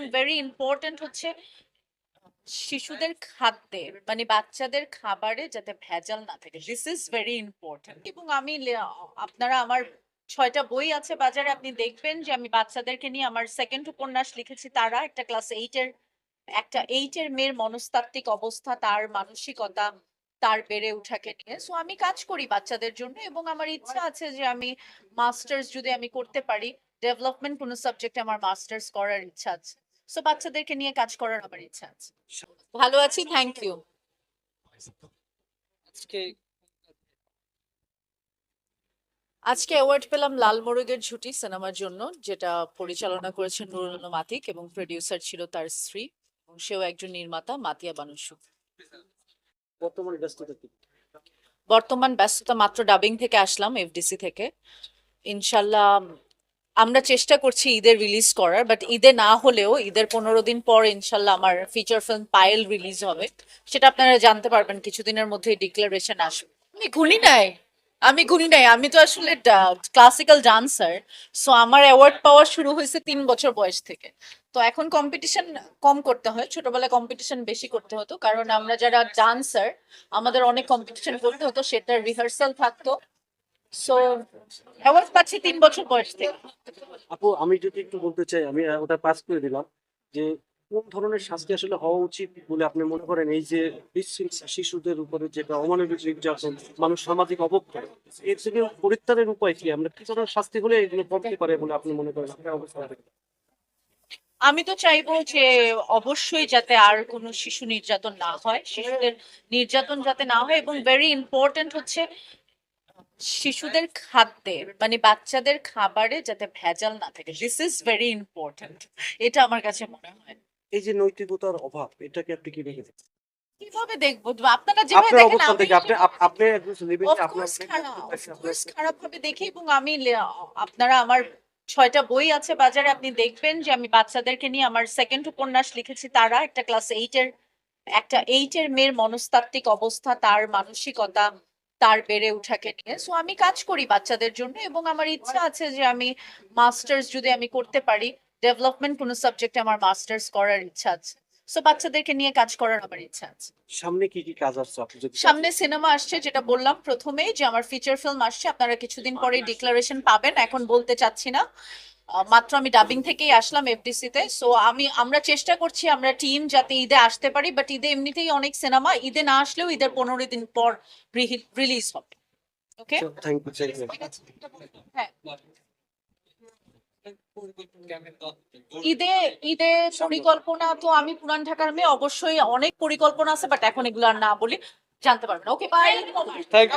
এবং very important হচ্ছে শিশুদের খাদ্যে মানে বাচ্চাদের খাবারে যাতে ভেজাল না থাকে। দিস ইজ ভেরি ইম্পর্ট্যান্ট এবং আমি আপনারা আমার ছয়টা বই আছে বাজারে, আপনি দেখবেন যে আমি বাচ্চাদেরকে নিয়ে আমার সেকেন্ড উপন্যাস লিখেছি। তারা একটা ক্লাস এইটের একটা এইটের মেয়ের মনস্তাত্ত্বিক অবস্থা, তার মানসিকতা, তার বেড়ে ওঠাকে নিয়ে। সো আমি কাজ করি বাচ্চাদের জন্য এবং আমার ইচ্ছা আছে যে আমি মাস্টার্স যদি আমি করতে পারি ডেভেলপমেন্ট কোনো সাবজেক্টে আমার মাস্টার্স করার ইচ্ছা আছে। সো বাচ্চাদেরকে নিয়ে কাজ করার আমার ইচ্ছা আছে। ভালো আছি থ্যাংক ইউ আজকে আজকে অ্যাওয়ার্ড পেলাম লাল মোরগের ঝুটি সিনেমার জন্য যেটা পরিচালনা করেছেন নুরুল আলম আতিক এবং প্রডিউসার ছিল তার স্ত্রী এবং সেও একজন নির্মাতা মাতিয়া বানুসু। বর্তমানে ব্যস্ততা কি? বর্তমান ব্যস্ততা মাত্র ডাবিং থেকে আসলাম এফডিসি থেকে। ইনশাল্লাহ আমরা চেষ্টা করছি ঈদের রিলিজ করার বাট ঈদে না হলেও ঈদের পনেরো দিন পর ইনশাল্লাহ আমার ফিচার ফিল্ম পায়েল রিলিজ হবে। সেটা আপনারা জানতে পারবেন, কিছুদিনের মধ্যে ডিক্লারেশন আসবে। আমি গুনি নাই, আমি গুনি নাই, আমি তো আসলে ক্লাসিক্যাল ডান্সার সো আমার অ্যাওয়ার্ড পাওয়া শুরু হয়েছে তিন বছর বয়স থেকে। তো এখন কম্পিটিশন কম করতে হয়, ছোটবেলায় কম্পিটিশন বেশি করতে হতো, কারণ আমরা যারা ডান্সার আমাদের অনেক কম্পিটিশন করতে হতো, সেটার রিহার্সাল থাকতো। সো অ্যাওয়ার্ড পাচ্ছি তিন বছর বয়স থেকে? আপু আমি যদি একটু বলতে চাই আমি ওটা পাস করে দিলাম যে কোন ধরনের শাস্তি আসলে হওয়া উচিত বলে আপনি মনে করেন? এই যে শিশুদের উপরে যেটা অমানবিক নির্যাতন মানুষ সামাজিক অবক্ষয় এর থেকে পরিত্রাণের উপায় কি? আমরা কি ধরনের শাস্তি হলে এগুলো কমতে পারে বলে আপনি মনে করেন? আমি তো চাইব যে অবশ্যই যাতে আর কোনো শিশু নির্যাতন না হয় শিশুদের নির্যাতন যাতে না হয় এবং ভেরি ইম্পর্ট্যান্ট হচ্ছে শিশুদের খাদ্যে মানে বাচ্চাদের খাবারে যাতে ভেজাল না থাকে। দিস ইজ ভেরি ইম্পর্ট্যান্ট এটা আমার কাছে মনে হয়। এই যে নৈতিকতার অভাব এটাকে আপনি কি দেখেছেন? কীভাবে দেখব? আপনারা যেভাবে দেখেন আপনি আপনি একজন celebrity, আপনার খারাপ, ভাবে দেখি এবং আমি আপনারা আমার ছয়টা বই আছে বাজারে আপনি দেখবেন যে আমি বাচ্চাদেরকে নিয়ে আমার সেকেন্ড উপন্যাস লিখেছি। তারা একটা ক্লাস এইটের একটা এইটের মেয়ের মনস্তাত্ত্বিক অবস্থা তার মানসিকতা তার বেড়ে ওঠাকে নিয়ে। সো আমি কাজ করি বাচ্চাদের জন্য এবং আমার ইচ্ছা আছে যে আমি মাস্টার্স যদি আমি করতে পারি ডেভেলপমেন্ট কোনো সাবজেক্টে আমার মাস্টার্স করার ইচ্ছা আছে। সো বাচ্চাদেরকে নিয়ে কাজ করার আমার ইচ্ছা আছে। সামনে কি কি কাজ আসছে সামনে সিনেমা আসছে যেটা বললাম প্রথমেই যে আমার ফিচার ফিল্ম আসছে আপনারা কিছুদিন পরে ডিক্লারেশন পাবেন। এখন বলতে চাচ্ছি না। মাত্র আমি ডাবিং থেকেই আসলাম এফডিসি তে। সো আমি আমরা চেষ্টা করছি আমরা টিম যাতে ঈদে আসতে পারি বাট ঈদে এমনিতেই অনেক সিনেমা ঈদে না আসলেও ঈদের পনেরো দিন পর রিলিজ হবে। ওকে থ্যাংক ইউ হ্যাঁ। ঈদে ঈদে পরিকল্পনা তো আমি পুরান ঢাকার মেয়ে অবশ্যই অনেক পরিকল্পনা আছে বাট এখন এগুলো আর না বলি জানতে পারবেন। Okay bye thank